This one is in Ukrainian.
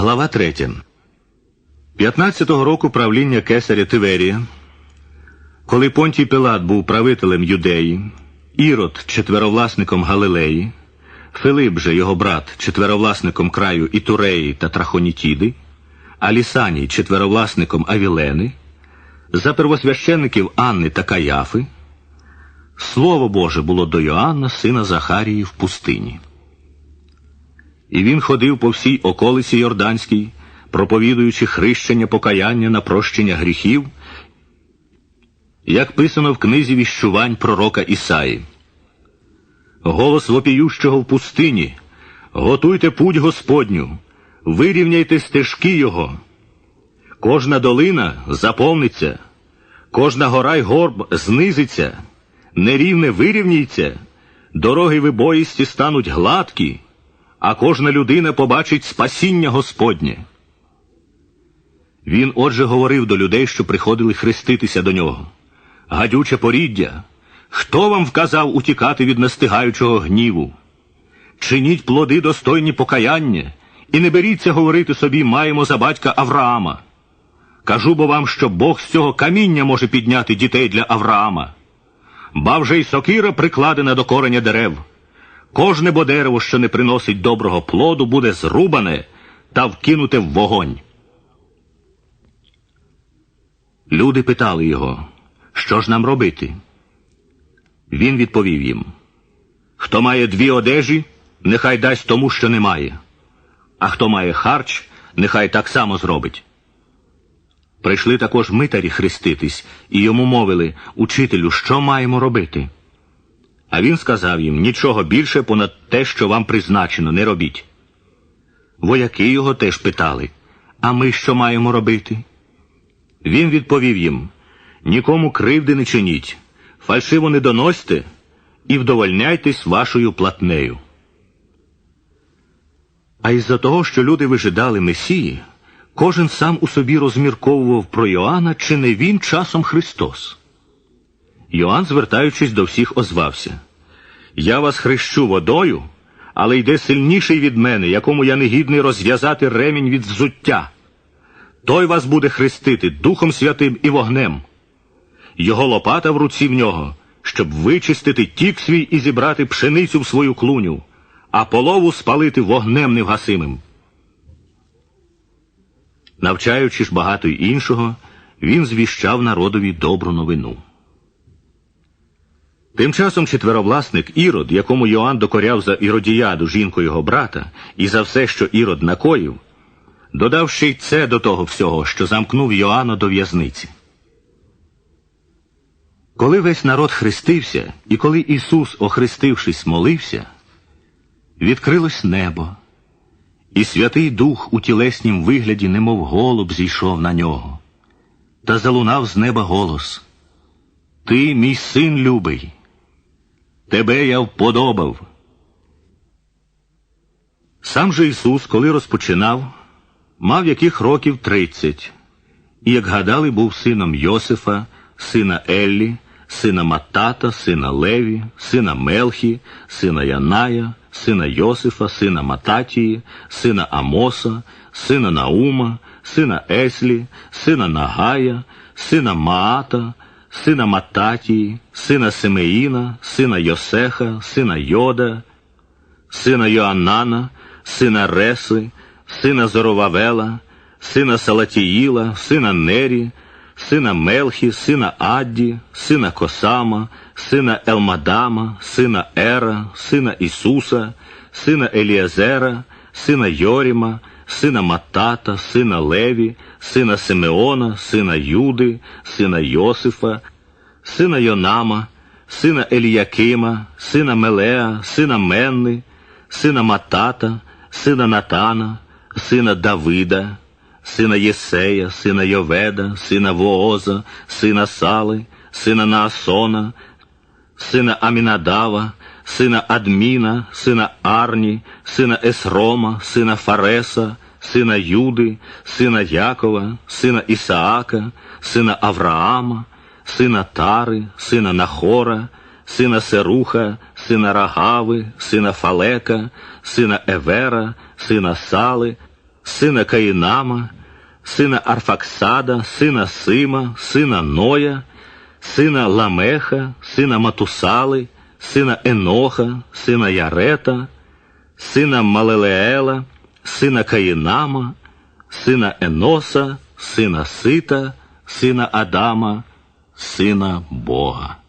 Глава 3. 15-го року правління кесаря Тиверія, коли Понтій Пилат був правителем Юдеї, Ірод четверовласником Галилеї, Филип же його брат четверовласником краю Ітуреї та Трахонітіди, а Лісаній четверовласником Авілени, за первосвященників Анни та Каяфи, Слово Боже було до Йоанна, сина Захарії, в пустині. І він ходив по всій околиці Йорданській, проповідуючи хрещення покаяння на прощення гріхів, як писано в книзі віщувань пророка Ісаї. Голос вопіющого в пустині, готуйте путь Господню, вирівняйте стежки Його. Кожна долина заповниться, кожна гора й горб знизиться, нерівне вирівняється, дороги вибоїсті стануть гладкі а кожна людина побачить спасіння Господнє. Він отже говорив до людей, що приходили хреститися до нього. Гадюче поріддя, хто вам вказав утікати від настигаючого гніву? Чиніть плоди достойні покаяння, і не беріться говорити собі, маємо за батька Авраама. Кажу бо вам, що Бог з цього каміння може підняти дітей для Авраама. Ба вже й сокира прикладена до кореня дерев. Кожне бо дерево, що не приносить доброго плоду, буде зрубане та вкинуте в вогонь. Люди питали його, що ж нам робити? Він відповів їм Хто має дві одежі, нехай дасть тому, що немає, а хто має харч, нехай так само зробить. Прийшли також митарі хреститись, і йому мовили Учителю, що маємо робити? А він сказав їм нічого більше понад те, що вам призначено, не робіть. Вояки його теж питали, а ми що маємо робити? Він відповів їм нікому кривди не чиніть, фальшиво не доносьте і вдовольняйтесь вашою платнею. А із-за того, що люди вижидали Месії, кожен сам у собі розмірковував про Йоанна, чи не він часом Христос. Йоанн, звертаючись до всіх, озвався Я вас хрещу водою, але йде сильніший від мене, якому я не гідний розв'язати ремінь від взуття. Той вас буде хрестити Духом Святим і вогнем. Його лопата в руці в нього, щоб вичистити тік свій і зібрати пшеницю в свою клуню, а полову спалити вогнем невгасимим. Навчаючи ж багато й іншого, він звіщав народові добру новину. Тим часом четверовласник Ірод, якому Йоанн докоряв за іродіяду жінку його брата, і за все, що Ірод накоїв, додав ще й це до того всього, що замкнув Йоанна до в'язниці. Коли весь народ хрестився, і коли Ісус, охрестившись, молився, відкрилось небо, і Святий Дух у тілеснім вигляді, немов голуб, зійшов на нього, та залунав з неба голос Ти, мій син любий тебе я вподобав. Сам же Ісус, коли розпочинав, мав яких років тридцять, і, як гадали, був сином Йосифа, сина Еллі, сина Матата, сина Леві, сина Мелхі, сина Яная, сина Йосифа, сина Мататії, сина Амоса, сина Наума, сина Еслі, сина Нагая, сина Маата, сина Мататії, сина Симеїна, сина Йосеха, сина Йода, сина Йоаннана, сина Реси, сина Зоровавела, сина Салатіїла, сина Нері, сина Мелхі, сина Адді, сина Косама, сина Елмадама, сина Ера, сина Ісуса, сина Еліазера, сина Йоріма, сина Матата, сина Леві, сина Симеона, сина Юди, сина Йосифа, сина Йонама, сина Еліякима, сина Мелеа, сина Менни, сина Матата, сина Натана, сина Давида, сина Єсея, сина Йоведа, сина Вооза, сина Сали, сина Наасона, сина Амінадава, сина Адміна, сина Арні, сина Есрома, сина Фареса, сина Юди, сина Якова, сина Ісаака, сина Авраама, сина Тари, сина Нахора, сина Серуха, сина Рагави, сина Фалека, сина Евера, сина Сали, сина Каїнама, сина Арфаксада, сина Сима, сина Ноя, сина Ламеха, сина Матусали, сина Еноха, сина Ярета, сина Малелеела, сина Каїнама, сина Еноса, сина Сита, сина Адама, сина Бога.